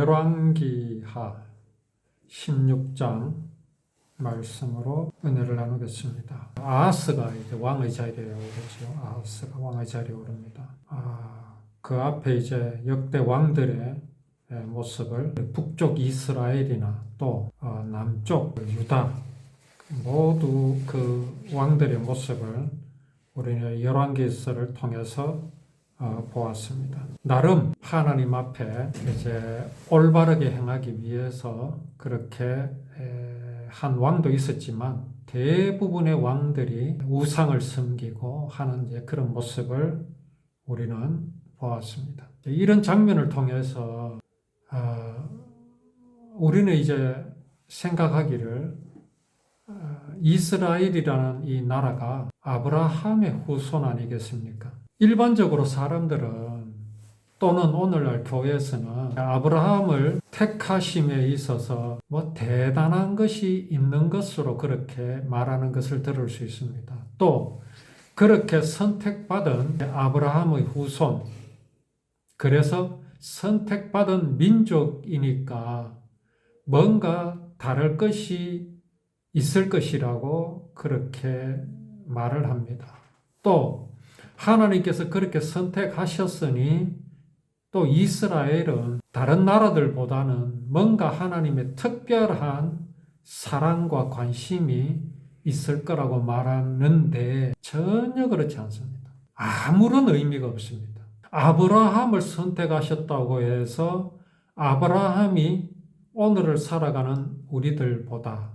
열왕기하 16장 말씀으로 은혜를 나누겠습니다. 아하스가 이제 왕의 자리에 오르죠. 아하스가 왕의 자리에 오릅니다. 아, 그 앞에 이제 역대 왕들의 모습을 북쪽 이스라엘이나 또 어, 남쪽 유다 모두 그 왕들의 모습을 우리는 열왕기서를 통해서 어, 보았습니다. 나름 하나님 앞에 이제 올바르게 행하기 위해서 그렇게 에, 한 왕도 있었지만 대부분의 왕들이 우상을 섬기고 하는 이제 그런 모습을 우리는 보았습니다. 이런 장면을 통해서 어, 우리는 이제 생각하기를 어, 이스라엘이라는 이 나라가 아브라함의 후손 아니겠습니까? 일반적으로 사람들은 또는 오늘날 교회에서는 아브라함을 택하심에 있어서 뭐 대단한 것이 있는 것으로 그렇게 말하는 것을 들을 수 있습니다. 또 그렇게 선택받은 아브라함의 후손, 그래서 선택받은 민족이니까 뭔가 다를 것이 있을 것이라고 그렇게 말을 합니다. 또 하나님께서 그렇게 선택하셨으니 또 이스라엘은 다른 나라들보다는 뭔가 하나님의 특별한 사랑과 관심이 있을 거라고 말하는데 전혀 그렇지 않습니다. 아무런 의미가 없습니다. 아브라함을 선택하셨다고 해서 아브라함이 오늘을 살아가는 우리들보다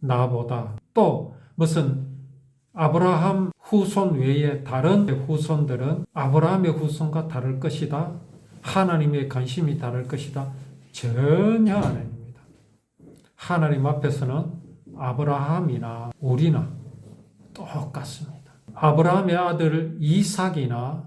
나보다 또 무슨 아브라함 후손 외에 다른 후손들은 아브라함의 후손과 다를 것이다. 하나님의 관심이 다를 것이다. 전혀 아닙니다. 하나님 앞에서는 아브라함이나 우리나 똑같습니다. 아브라함의 아들 이삭이나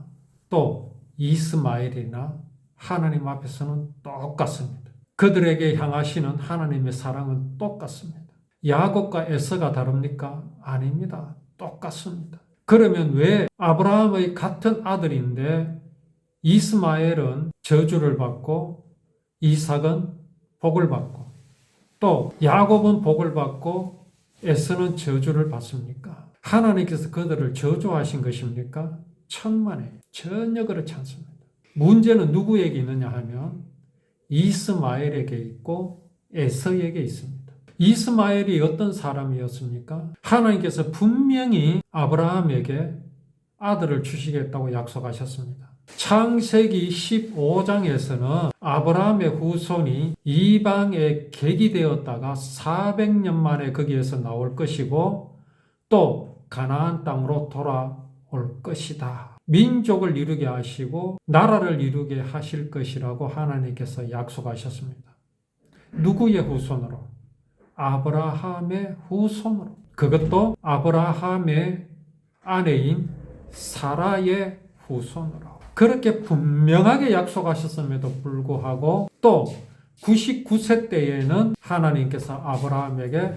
또 이스마엘이나 하나님 앞에서는 똑같습니다. 그들에게 향하시는 하나님의 사랑은 똑같습니다. 야곱과 에서가 다릅니까? 아닙니다. 똑같습니다. 그러면 왜 아브라함의 같은 아들인데 이스마엘은 저주를 받고 이삭은 복을 받고 또 야곱은 복을 받고 에서는 저주를 받습니까? 하나님께서 그들을 저주하신 것입니까? 천만에 전혀 그렇지 않습니다. 문제는 누구에게 있느냐 하면 이스마엘에게 있고 에서에게 있습니다. 이스마엘이 어떤 사람이었습니까? 하나님께서 분명히 아브라함에게 아들을 주시겠다고 약속하셨습니다. 창세기 15장에서는 아브라함의 후손이 이방에 객이 되었다가 400년 만에 거기에서 나올 것이고 또 가나안 땅으로 돌아올 것이다. 민족을 이루게 하시고 나라를 이루게 하실 것이라고 하나님께서 약속하셨습니다. 누구의 후손으로? 아브라함의 후손으로 그것도 아브라함의 아내인 사라의 후손으로 그렇게 분명하게 약속하셨음에도 불구하고 또 99세 때에는 하나님께서 아브라함에게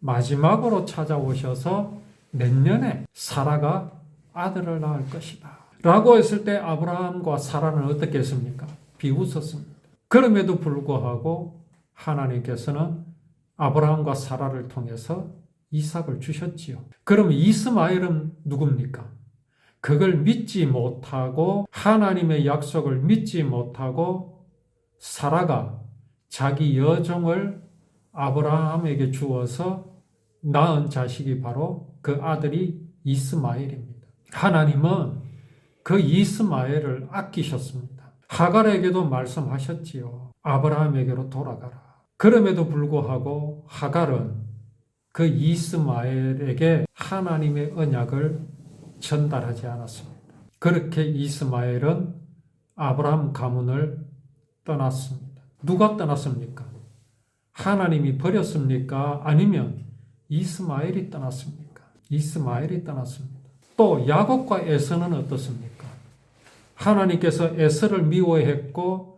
마지막으로 찾아오셔서 내년에 사라가 아들을 낳을 것이다. 라고 했을 때 아브라함과 사라는 어떻게 했습니까? 비웃었습니다. 그럼에도 불구하고 하나님께서는 아브라함과 사라를 통해서 이삭을 주셨지요. 그럼 이스마엘은 누굽니까? 그걸 믿지 못하고 하나님의 약속을 믿지 못하고 사라가 자기 여종을 아브라함에게 주어서 낳은 자식이 바로 그 아들이 이스마엘입니다. 하나님은 그 이스마엘을 아끼셨습니다. 하갈에게도 말씀하셨지요. 아브라함에게로 돌아가라. 그럼에도 불구하고 하갈은 그 이스마엘에게 하나님의 언약을 전달하지 않았습니다. 그렇게 이스마엘은 아브라함 가문을 떠났습니다. 누가 떠났습니까? 하나님이 버렸습니까? 아니면 이스마엘이 떠났습니까? 이스마엘이 떠났습니다. 또 야곱과 에서는 어떻습니까? 하나님께서 에서를 미워했고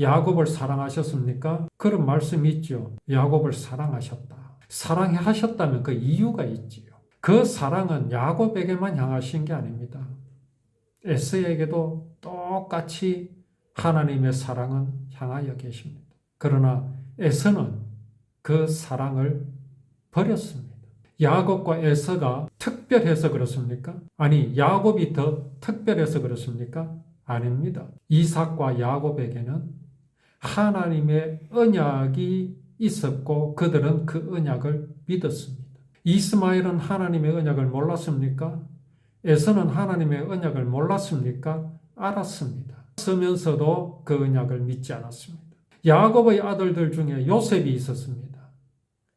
야곱을 사랑하셨습니까? 그런 말씀이 있죠. 야곱을 사랑하셨다. 사랑하셨다면 그 이유가 있지요. 그 사랑은 야곱에게만 향하신 게 아닙니다. 에스에게도 똑같이 하나님의 사랑은 향하여 계십니다. 그러나 에서는 그 사랑을 버렸습니다. 야곱과 에서가 특별해서 그렇습니까? 아니, 야곱이 더 특별해서 그렇습니까? 아닙니다. 이삭과 야곱에게는 하나님의 언약이 있었고 그들은 그 언약을 믿었습니다. 이스마엘은 하나님의 언약을 몰랐습니까? 에서는 하나님의 언약을 몰랐습니까? 알았습니다. 쓰면서도 그 언약을 믿지 않았습니다. 야곱의 아들들 중에 요셉이 있었습니다.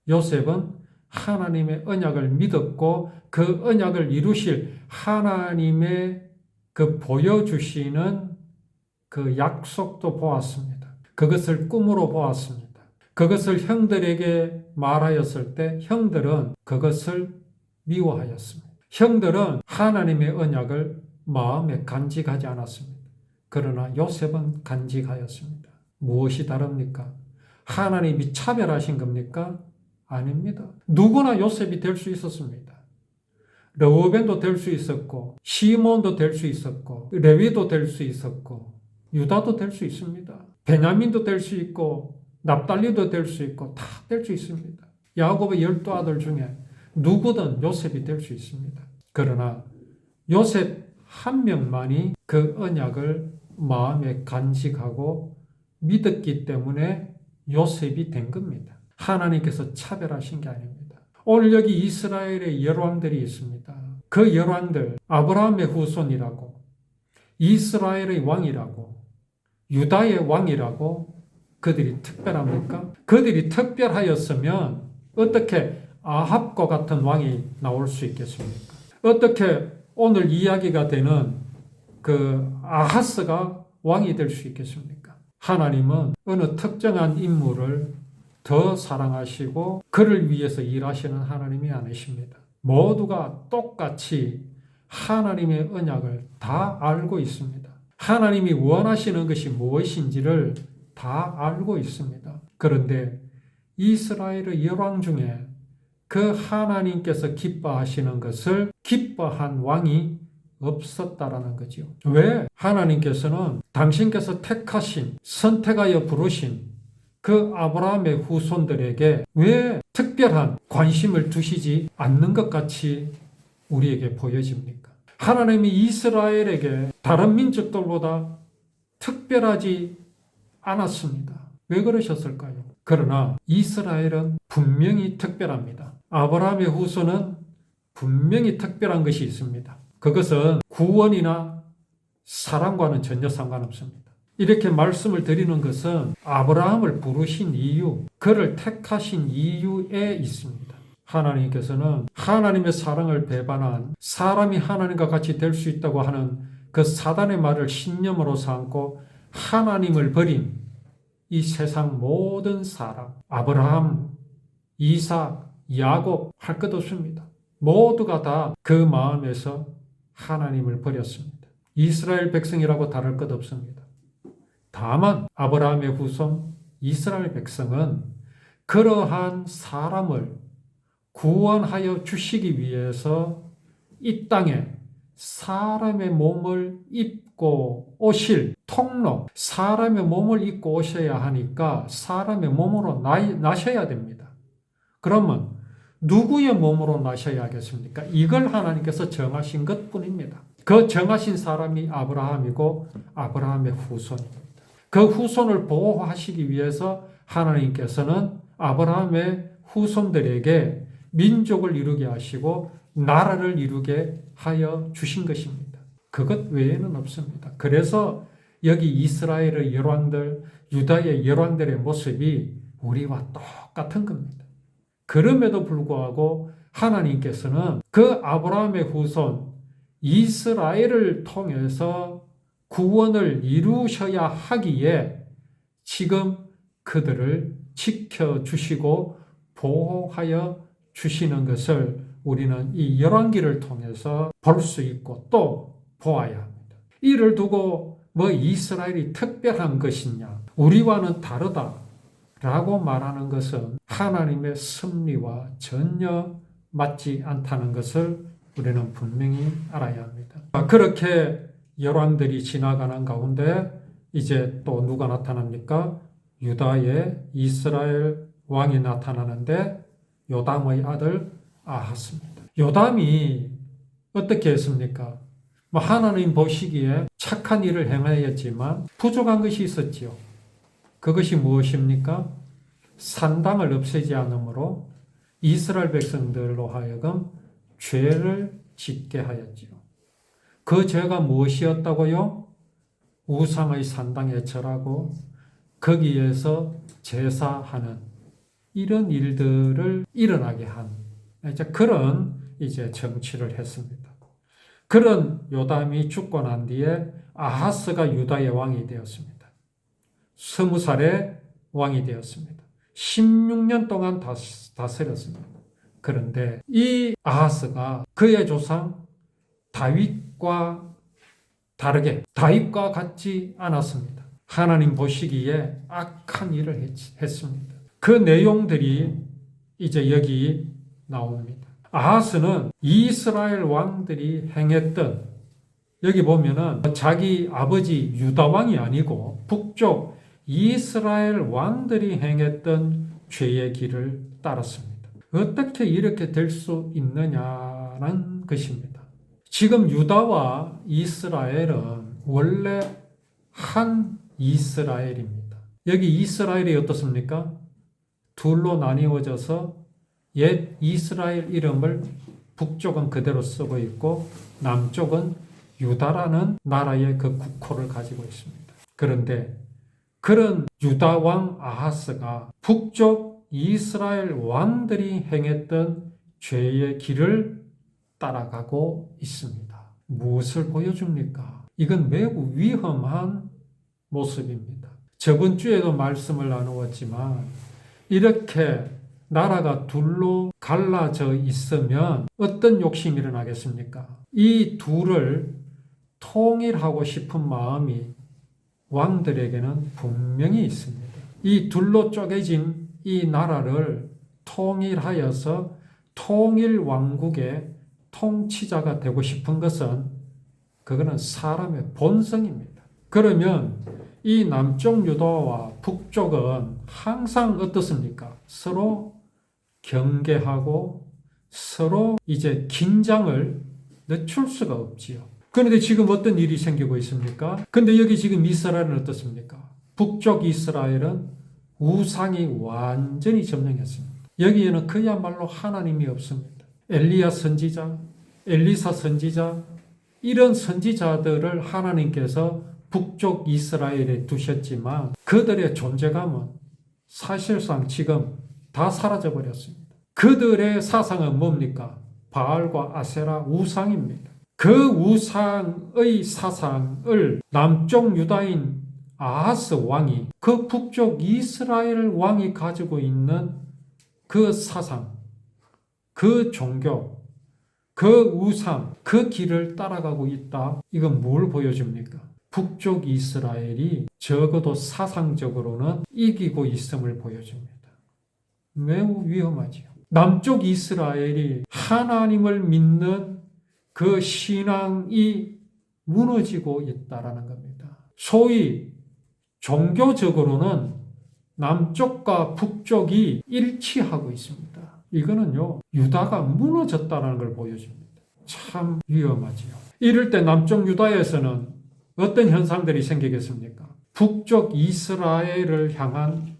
요셉은 하나님의 언약을 믿었고 그 언약을 이루실 하나님의 그 보여주시는 그 약속도 보았습니다. 그것을 꿈으로 보았습니다. 그것을 형들에게 말하였을 때 형들은 그것을 미워하였습니다. 형들은 하나님의 언약을 마음에 간직하지 않았습니다. 그러나 요셉은 간직하였습니다. 무엇이 다릅니까? 하나님이 차별하신 겁니까? 아닙니다. 누구나 요셉이 될 수 있었습니다. 르우벤도 될 수 있었고 시몬도 될 수 있었고 레위도 될 수 있었고 유다도 될 수 있습니다. 베냐민도 될 수 있고 납달리도 될 수 있고 다 될 수 있습니다. 야곱의 열두 아들 중에 누구든 요셉이 될 수 있습니다. 그러나 요셉 한 명만이 그 언약을 마음에 간직하고 믿었기 때문에 요셉이 된 겁니다. 하나님께서 차별하신 게 아닙니다. 오늘 여기 이스라엘의 열왕들이 있습니다. 그 열왕들 아브라함의 후손이라고 이스라엘의 왕이라고 유다의 왕이라고 그들이 특별합니까? 그들이 특별하였으면 어떻게 아합과 같은 왕이 나올 수 있겠습니까? 어떻게 오늘 이야기가 되는 그 아하스가 왕이 될 수 있겠습니까? 하나님은 어느 특정한 인물을 더 사랑하시고 그를 위해서 일하시는 하나님이 아니십니다. 모두가 똑같이 하나님의 언약을 다 알고 있습니다. 하나님이 원하시는 것이 무엇인지를 다 알고 있습니다. 그런데 이스라엘의 열왕 중에 그 하나님께서 기뻐하시는 것을 기뻐한 왕이 없었다라는 거죠. 왜? 하나님께서는 당신께서 택하신, 선택하여 부르신 그 아브라함의 후손들에게 왜 특별한 관심을 두시지 않는 것 같이 우리에게 보여집니까? 하나님이 이스라엘에게 다른 민족들보다 특별하지 않았습니다. 왜 그러셨을까요? 그러나 이스라엘은 분명히 특별합니다. 아브라함의 후손은 분명히 특별한 것이 있습니다. 그것은 구원이나 사랑과는 전혀 상관없습니다. 이렇게 말씀을 드리는 것은 아브라함을 부르신 이유, 그를 택하신 이유에 있습니다. 하나님께서는 하나님의 사랑을 배반한 사람이 하나님과 같이 될 수 있다고 하는 그 사단의 말을 신념으로 삼고 하나님을 버린 이 세상 모든 사람, 아브라함, 이삭, 야곱 할 것 없습니다. 모두가 다 그 마음에서 하나님을 버렸습니다. 이스라엘 백성이라고 다를 것 없습니다. 다만 아브라함의 후손 이스라엘 백성은 그러한 사람을 구원하여 주시기 위해서 이 땅에 사람의 몸을 입고 오실 통로, 사람의 몸을 입고 오셔야 하니까 사람의 몸으로 나, 나셔야 됩니다. 그러면 누구의 몸으로 나셔야 하겠습니까? 이걸 하나님께서 정하신 것 뿐입니다. 그 정하신 사람이 아브라함이고 아브라함의 후손입니다. 그 후손을 보호하시기 위해서 하나님께서는 아브라함의 후손들에게 민족을 이루게 하시고 나라를 이루게 하여 주신 것입니다. 그것 외에는 없습니다. 그래서 여기 이스라엘의 열왕들, 유다의 열왕들의 모습이 우리와 똑같은 겁니다. 그럼에도 불구하고 하나님께서는 그 아브라함의 후손 이스라엘을 통해서 구원을 이루셔야 하기에 지금 그들을 지켜주시고 보호하여 주시는 것을 우리는 이 열왕기를 통해서 볼 수 있고 또 보아야 합니다. 이를 두고 뭐 이스라엘이 특별한 것이냐, 우리와는 다르다. 라고 말하는 것은 하나님의 섭리와 전혀 맞지 않다는 것을 우리는 분명히 알아야 합니다. 그렇게 열왕들이 지나가는 가운데 이제 또 누가 나타납니까? 유다의 이스라엘 왕이 나타나는데 요담의 아들 아하스입니다. 요담이 어떻게 했습니까? 뭐 하나님 보시기에 착한 일을 행하였지만 부족한 것이 있었지요. 그것이 무엇입니까? 산당을 없애지 않으므로 이스라엘 백성들로 하여금 죄를 짓게 하였지요. 그 죄가 무엇이었다고요? 우상의 산당에 절하고 거기에서 제사하는 이런 일들을 일어나게 한 이제 그런 이제 정치를 했습니다. 그런 요담이 죽고 난 뒤에 아하스가 유다의 왕이 되었습니다. 스무 살에 왕이 되었습니다. 16년 동안 다스- 다스렸습니다. 그런데 이 아하스가 그의 조상 다윗과 다르게 다윗과 같지 않았습니다. 하나님 보시기에 악한 일을 했- 했습니다. 그 내용들이 이제 여기 나옵니다. 아하스는 이스라엘 왕들이 행했던 여기 보면은 자기 아버지 유다 왕이 아니고 북쪽 이스라엘 왕들이 행했던 죄의 길을 따랐습니다. 어떻게 이렇게 될 수 있느냐는 것입니다. 지금 유다와 이스라엘은 원래 한 이스라엘입니다. 여기 이스라엘이 어떻습니까? 둘로 나뉘어져서 옛 이스라엘 이름을 북쪽은 그대로 쓰고 있고 남쪽은 유다라는 나라의 그 국호를 가지고 있습니다. 그런데 그런 유다 왕 아하스가 북쪽 이스라엘 왕들이 행했던 죄의 길을 따라가고 있습니다. 무엇을 보여줍니까? 이건 매우 위험한 모습입니다. 저번 주에도 말씀을 나누었지만 이렇게 나라가 둘로 갈라져 있으면 어떤 욕심이 일어나겠습니까? 이 둘을 통일하고 싶은 마음이 왕들에게는 분명히 있습니다. 이 둘로 쪼개진 이 나라를 통일하여서 통일 왕국의 통치자가 되고 싶은 것은 그거는 사람의 본성입니다. 그러면 이 남쪽 유다와 북쪽은 항상 어떻습니까? 서로 경계하고 서로 이제 긴장을 늦출 수가 없지요. 그런데 지금 어떤 일이 생기고 있습니까? 근데 여기 지금 이스라엘은 어떻습니까? 북쪽 이스라엘은 우상이 완전히 점령했습니다. 여기에는 그야말로 하나님이 없습니다. 엘리야 선지자, 엘리사 선지자, 이런 선지자들을 하나님께서 북쪽 이스라엘에 두셨지만 그들의 존재감은 사실상 지금 다 사라져 버렸습니다. 그들의 사상은 뭡니까? 바알과 아세라 우상입니다. 그 우상의 사상을 남쪽 유다인 아하스 왕이 그 북쪽 이스라엘 왕이 가지고 있는 그 사상, 그 종교, 그 우상, 그 길을 따라가고 있다. 이건 뭘 보여줍니까? 북쪽 이스라엘이 적어도 사상적으로는 이기고 있음을 보여줍니다. 매우 위험하지요. 남쪽 이스라엘이 하나님을 믿는 그 신앙이 무너지고 있다라는 겁니다. 소위 종교적으로는 남쪽과 북쪽이 일치하고 있습니다. 이거는요, 유다가 무너졌다는 걸 보여줍니다. 참 위험하지요. 이럴 때 남쪽 유다에서는 어떤 현상들이 생기겠습니까? 북쪽 이스라엘을 향한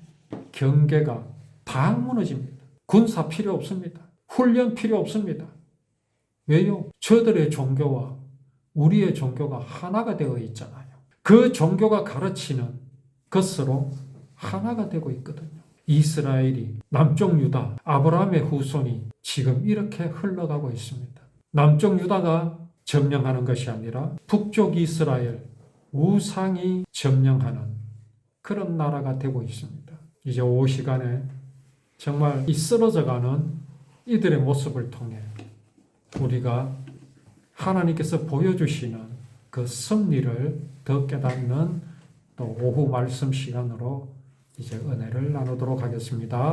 경계가 다 무너집니다. 군사 필요 없습니다. 훈련 필요 없습니다. 왜요? 저들의 종교와 우리의 종교가 하나가 되어 있잖아요. 그 종교가 가르치는 것으로 하나가 되고 있거든요. 이스라엘이 남쪽 유다, 아브라함의 후손이 지금 이렇게 흘러가고 있습니다. 남쪽 유다가 점령하는 것이 아니라 북쪽 이스라엘, 우상이 점령하는 그런 나라가 되고 있습니다. 이제 오 시간에 정말 이 쓰러져가는 이들의 모습을 통해 우리가 하나님께서 보여주시는 그 섭리를 더 깨닫는 또 오후 말씀 시간으로 이제 은혜를 나누도록 하겠습니다.